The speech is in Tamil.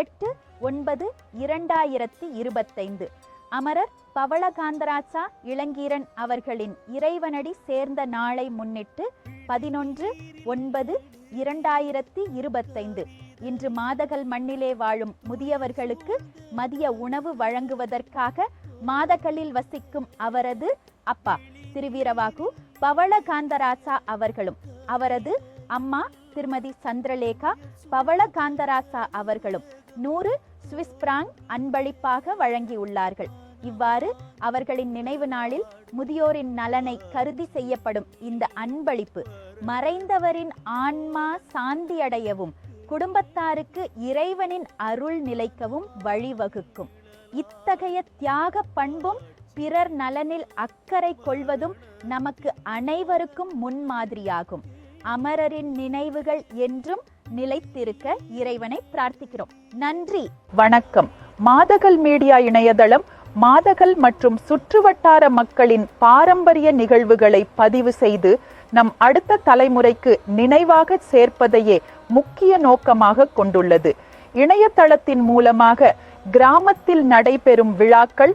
எட்டு ஒன்பது இரண்டாயிரத்தி இருபத்தைந்து. அமரர் பவளகாந்தராசா இளங்கீரன் அவர்களின் இறைவனடி சேர்ந்த நாளை முன்னிட்டு பதினொன்று ஒன்பது இரண்டாயிரத்தி இருபத்தைந்து. இன்று மாதகல் மண்ணிலே வாழும் முதியவர்களுக்கு மதிய உணவு வழங்குவதற்காக மாதகலில் வசிக்கும் அவரது அப்பா திருவீரவாகு பவளகாந்தராசா அவர்களும் அவரது அம்மா திருமதி சந்திரலேகா பவளகாந்தராசா அவர்களும். நூறு சுவிஸ் பிராங்க் அன்பளிப்பாக வழங்கியுள்ளார்கள். இவ்வாறு அவர்களின் நினைவு நாளில் முதியோரின் நலனை கருதி செய்யப்படும் இந்த அன்பளிப்பு மறைந்தவரின் ஆன்மா சாந்தியடையவும் குடும்பத்தாருக்கு இறைவனின் அருள் நிலைக்கவும் வழிவகுக்கும். இத்தகைய தியாக பண்பும் பிறர் நலனில் அக்கறை கொள்வதும் நமக்கு அனைவருக்கும் முன்மாதிரியாகும். அமரரின் நினைவுகள் என்றும் நிலைத்திருக்க இறைவனை பிரார்த்திக்கிறோம். நன்றி வணக்கம். மாதகல் மீடியா இணையதளம் மாதகல் மற்றும் சுற்றுவட்டார மக்களின் பாரம்பரிய நிகழ்வுகளை பதிவு செய்து நம் அடுத்த தலைமுறைக்கு நினைவாக சேர்ப்பதையே முக்கிய நோக்கமாக கொண்டுள்ளது. இணையதளத்தின் மூலமாக கிராமத்தில் நடைபெறும் விழாக்கள்